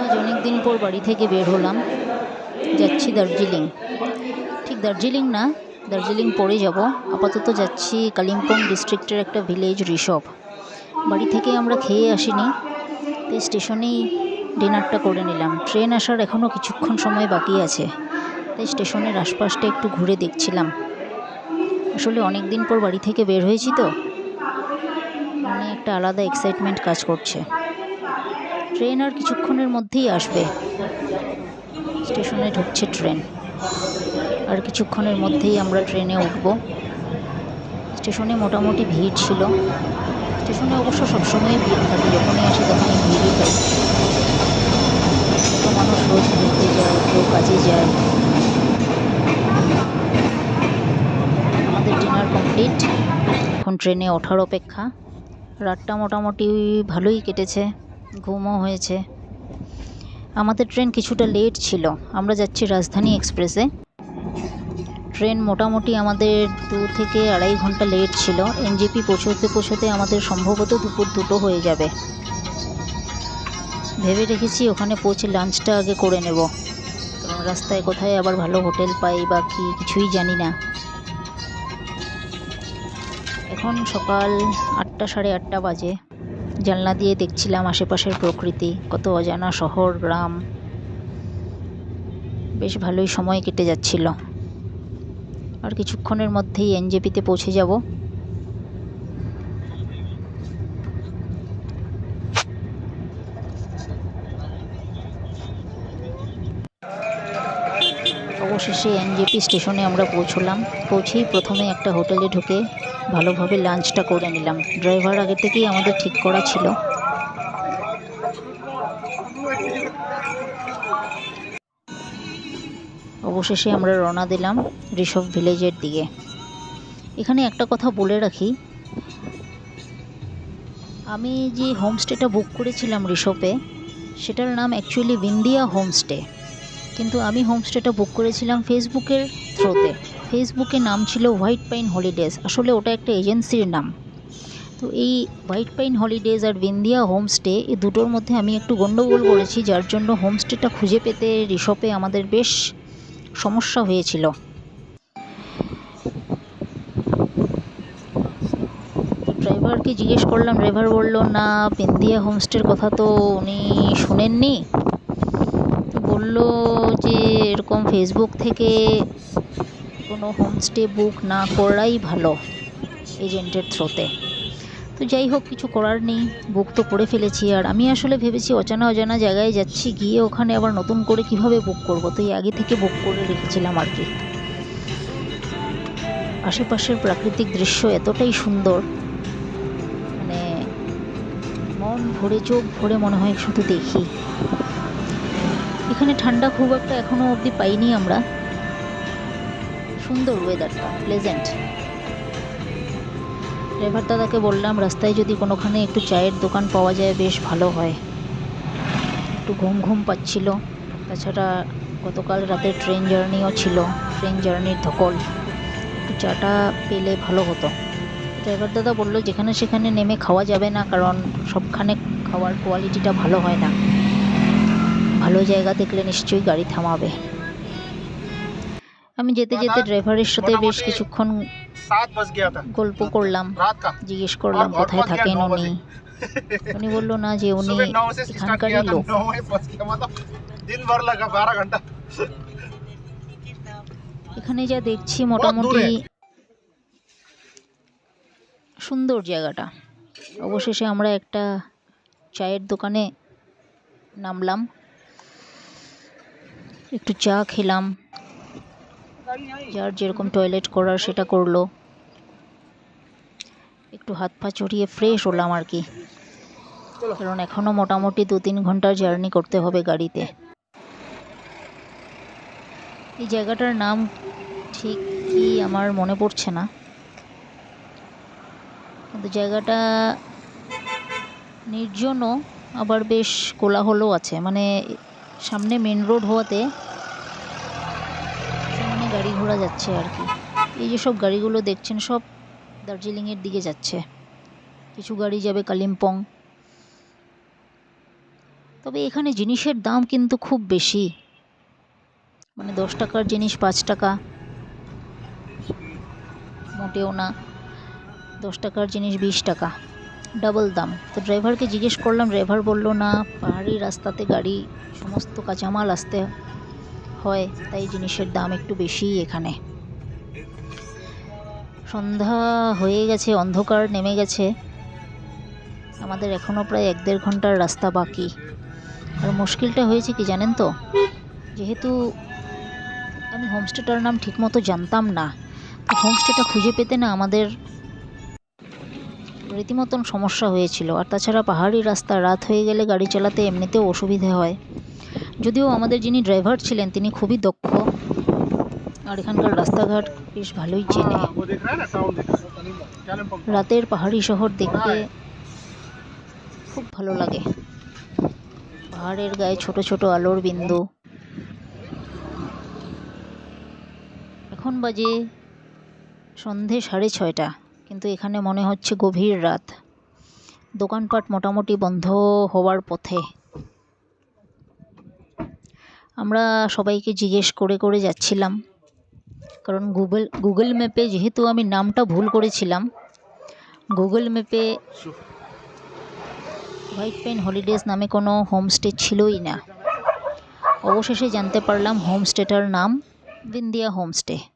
আজ অনেক দিন পর বাড়ি থেকে বের হলাম। যাচ্ছি দার্জিলিং। ঠিক দার্জিলিং না, দার্জিলিং পরে যাব। আপাতত যাচ্ছি কালিম্পং ডিস্ট্রিক্টের একটা ভিলেজ ঋষভ বাড়ি থেকে আমরা খেয়ে আসিনি, তাই স্টেশনেই ডিনারটা করে নিলাম। ট্রেন আসার এখনও কিছুক্ষণ সময় বাকি আছে, তাই স্টেশনের আশপাশটা একটু ঘুরে দেখছিলাম। আসলে অনেক দিন পর বাড়ি থেকে বের হয়েছি তো মানে একটা আলাদা এক্সাইটমেন্ট কাজ করছে। ট্রেন আর কিছুক্ষণের মধ্যেই আসবে। স্টেশনে ঢুকছে ট্রেন। আর কিছুক্ষণের মধ্যেই আমরা ট্রেনে উঠব। স্টেশনে মোটামুটি ভিড় ছিল। স্টেশনে অবশ্য সবসময় ভিড় থাকে। যখনই আসে তখনই ভিড়ই কত মানুষ রোজ ঘুরতে যায়, কেউ কাজে যায়। আমাদের ডিনার কমপ্লিট। এখন ট্রেনে ওঠার অপেক্ষা। রাতটা মোটামুটি ভালোই কেটেছে। ঘুমও হয়েছে। আমাদের ট্রেন কিছুটা লেট ছিল। আমরা যাচ্ছি রাজধানী এক্সপ্রেসে ট্রেন মোটামুটি আমাদের দু থেকে আড়াই ঘণ্টা লেট ছিল। এনজেপি পৌঁছতে পৌঁছতে আমাদের সম্ভবত দুপুর দুটো হয়ে যাবে। ভেবে রেখেছি ওখানে পৌঁছে লাঞ্চটা আগে করে নেব। কারণ রাস্তায় কোথায় আবার ভালো হোটেল পাই বা কি কিছুই জানি না। এখন সকাল আটটা সাড়ে আটটা বাজে। জানলা দিয়ে দেখছিলাম আশেপাশের প্রকৃতি, কত অজানা শহর, গ্রাম। বেশ ভালোই সময় কেটে যাচ্ছিল। আর কিছুক্ষণের মধ্যেই এনজেপিতে পৌঁছে যাব। অবশেষে এনজেপি স্টেশনে আমরা পৌঁছলাম। পৌঁছেই প্রথমে একটা হোটেলে ঢুকে ভালোভাবে লাঞ্চটা করে নিলাম। ড্রাইভার আগে থেকেই আমাদের ঠিক করা ছিল। অবশেষে আমরা রওনা দিলাম ঋষভ ভিলেজের দিকে। এখানে একটা কথা বলে রাখি। আমি যে হোমস্টেটা বুক করেছিলাম ঋষভে, সেটার নাম অ্যাকচুয়ালি বিন্দিয়া হোমস্টে কিন্তু আমি হোমস্টেটা বুক করেছিলাম ফেসবুকের থ্রোতে। ফেসবুকে নাম ছিল হোয়াইট পাইন হলিডেজ। আসলে ওটা একটা এজেন্সির নাম। তো এই হোয়াইট পাইন হলিডেজ আর বিন্দিয়া হোমস্টে এই দুটোর মধ্যে আমি একটু গণ্ডগোল করেছি, যার জন্য হোমস্টেটা খুঁজে পেতে ঋষভে আমাদের বেশ সমস্যা হয়েছিল। ড্রাইভারকে জিজ্ঞেস করলাম, ড্রাইভার বলল, না বিন্দিয়া হোমস্টের কথা তো উনি শুনেননি। বলল এরকম ফেসবুক থেকে কোনো হোমস্টে বুক না করাই ভালো এজেন্টের থ্রোতে তো যাই হোক, কিছু করার নেই বুক তো করে ফেলেছি। আর আমি আসলে ভেবেছি অজানা অজানা জায়গায় যাচ্ছি, গিয়ে ওখানে আবার নতুন করে কীভাবে বুক করব? তো আগে থেকে বুক করে রেখেছিলাম আর কি। আশেপাশের প্রাকৃতিক দৃশ্য এতটাই সুন্দর মানে মন ভরে, চোখ ভরে মনে হয় শুধু দেখি। এখানে ঠান্ডা খুব একটা এখনও অবধি পাইনি আমরা। সুন্দর ওয়েদারটা প্লেজেন্ট ড্রাইভার দাদাকে বললাম, রাস্তায় যদি কোনোখানে একটু চায়ের দোকান পাওয়া যায়, বেশ ভালো হয়। একটু ঘুম ঘুম পাচ্ছিল। তাছাড়া গতকাল রাতে ট্রেন জার্নিও ছিল। ট্রেন জার্নির ধকল। একটু চাটা পেলে ভালো হতো। ড্রাইভার দাদা বলল, যেখানে সেখানে নেমে খাওয়া যাবে না, কারণ সবখানে খাওয়ার কোয়ালিটিটা ভালো হয় না। ভালো জায়গা দেখলে নিশ্চয়ই গাড়ি থামাবে। আমি যেতে যেতে ড্রাইভারের সাথে বেশ কিছুক্ষণ গল্প করলাম জিজ্ঞেস করলাম কোথায় থাকেন উনি? উনি বলল না যে উনি এখানকারই লোক। এখানে যা দেখছি মোটামুটি সুন্দর জায়গাটা। অবশেষে আমরা একটা চায়ের দোকানে নামলাম। একটু চা খেলাম। যার যেরকম টয়লেট করার সেটা করল। একটু হাত পা চড়িয়ে ফ্রেশ হলাম আর কি। কারণ এখনও মোটামুটি দু তিন ঘণ্টার জার্নি করতে হবে গাড়িতে। এই জায়গাটার নাম ঠিক কি আমার মনে পড়ছে না। কিন্তু জায়গাটা নির্জনও, আবার বেশ কোলাহলও আছে। মানে সামনে মেন রোড হওয়াতে সামনে গাড়ি ঘোড়া যাচ্ছে আর কি। এই যে সব গাড়িগুলো দেখছেন, সব দার্জিলিংয়ের দিকে যাচ্ছে। কিছু গাড়ি যাবে কালিম্পং। তবে এখানে জিনিসের দাম কিন্তু খুব বেশি। মানে দশ টাকার জিনিস, পাঁচ টাকা। মোটেও না। দশ টাকার জিনিস, বিশ টাকা। ডাবল দাম। তো ড্রাইভারকে জিজ্ঞেস করলাম ড্রাইভার বলল, না, পাহাড়ি রাস্তাতে গাড়ি, সমস্ত কাঁচামাল আসতে হয়, তাই জিনিসের দাম একটু বেশিই এখানে। সন্ধ্যা হয়ে গেছে, অন্ধকার নেমে গেছে। আমাদের এখনও প্রায় এক দেড় ঘণ্টার রাস্তা বাকি। আর মুশকিলটা হয়েছে কি জানেন তো? যেহেতু আমি হোমস্টেটার নাম ঠিকমতো জানতাম না হোমস্টেটা খুঁজে পেতে না আমাদের রীতিমতন সমস্যা হয়েছিল। আর তাছাড়া পাহাড়ি রাস্তা রাত হয়ে গেলে গাড়ি চালাতে এমনিতেও অসুবিধে হয়। যদিও আমাদের যিনি ড্রাইভার ছিলেন, তিনি খুবই দক্ষ। আর এখানকার রাস্তাঘাট বেশ ভালোই চেনে। রাতের পাহাড়ি শহর দেখতে খুব ভালো লাগে। পাহাড়ের গায়ে ছোট ছোট আলোর বিন্দু। এখন বাজে সন্ধে সাড়ে ছয়টা। কিন্তু এখানে মনে হচ্ছে গভীর রাত। দোকানপাট মোটামুটি বন্ধ হওয়ার পথে। আমরা সবাইকে জিজ্ঞেস করে করে যাচ্ছিলাম। কারণ গুগল গুগল ম্যাপে যেহেতু আমি নামটা ভুল করেছিলাম, গুগল ম্যাপে হোয়াইট পেন হলিডেজ নামে কোনো হোমস্টে ছিলই না। অবশেষে জানতে পারলাম হোমস্টেটার নাম বিন্দিয়া হোমস্টে।